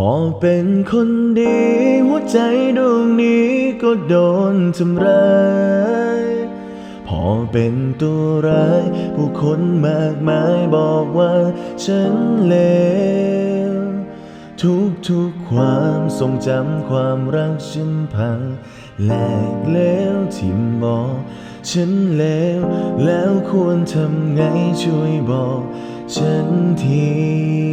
พอเป็นคนดี หัวใจดวงนี้ก็โดนทำร้าย พอเป็นตัวร้าย ผู้คนมากมายบอกว่าฉันเลว ทุกทุกความทรงจำความรักฉันพังแหลกเล้วที่บอกฉันเลวแล้วควรทำไงช่วยบอกฉันที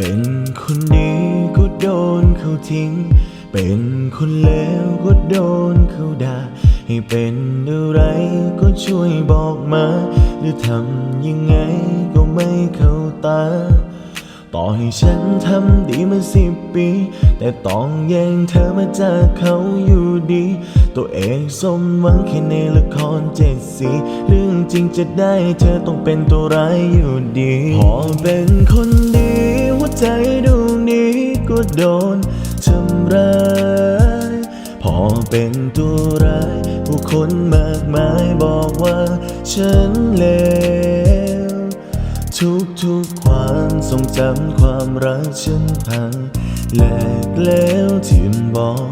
เป็นคนดีก็โดนเขาทิ้ง เป็นคนเลวก็โดนเขาด่า ให้เป็นอะไรก็ช่วยบอกมา หรือทำยังไงก็ไม่เข้าตา ต่อให้ฉันทำดีมาสิบปี แต่ต้องแย่งเธอมาจากเขาอยู่ดี ตัวเองสมหวังแค่ในละครเจ็ดสี เรื่องจริงจะได้เธอต้องเป็นตัวร้ายอยู่ดี พอเป็นคนดี ใจดวงนี้ก็โดนทำร้ายพอเป็นตัวร้าย ผู้คนมากมายบอกว่าฉันเลวทุกทุกๆความทรงจำความรักฉันพังแหลกแล้วที่บอก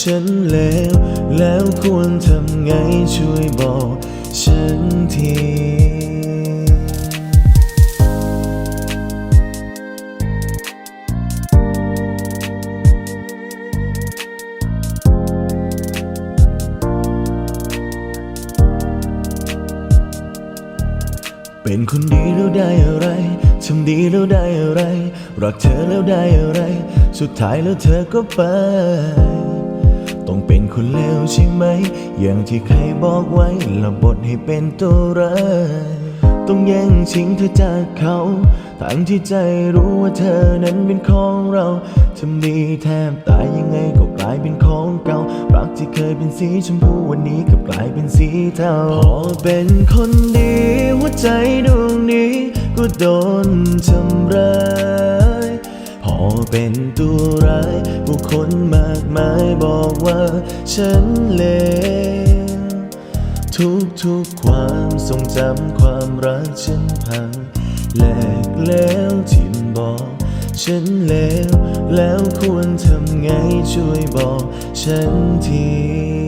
ฉันเลวแล้วควรทำไงช่วยบอกฉันที เป็นคนดีแล้วได้อะไร ทำดีแล้วได้อะไร รักเธอแล้วได้อะไร สุดท้ายแล้วเธอก็ไป ต้องเป็นคนเลวใช่ไหม อย่างที่ใครบอกไว้ละบทให้เป็นตัวร้าย ต้องแย่งชิงเธอจากเขา ทั้งที่ใจรู้ว่าเธอนั้นเป็นของเรา ทำดีแทบตายยังไงก็กลายเป็นของเก่า รักที่เคยเป็นสีชมพูวันนี้กลับกลายเป็นสีเทา พอเป็นคนดี ใจดวงนี้ก็โดนทำร้ายพอเป็นตัวร้ายผู้คนมากมายบอกว่าฉันเลวทุกทุกความทรงจำความรักฉันพังแหลกแล้วที่บอกฉันเลวแล้วควรทำไงช่วยบอกฉันที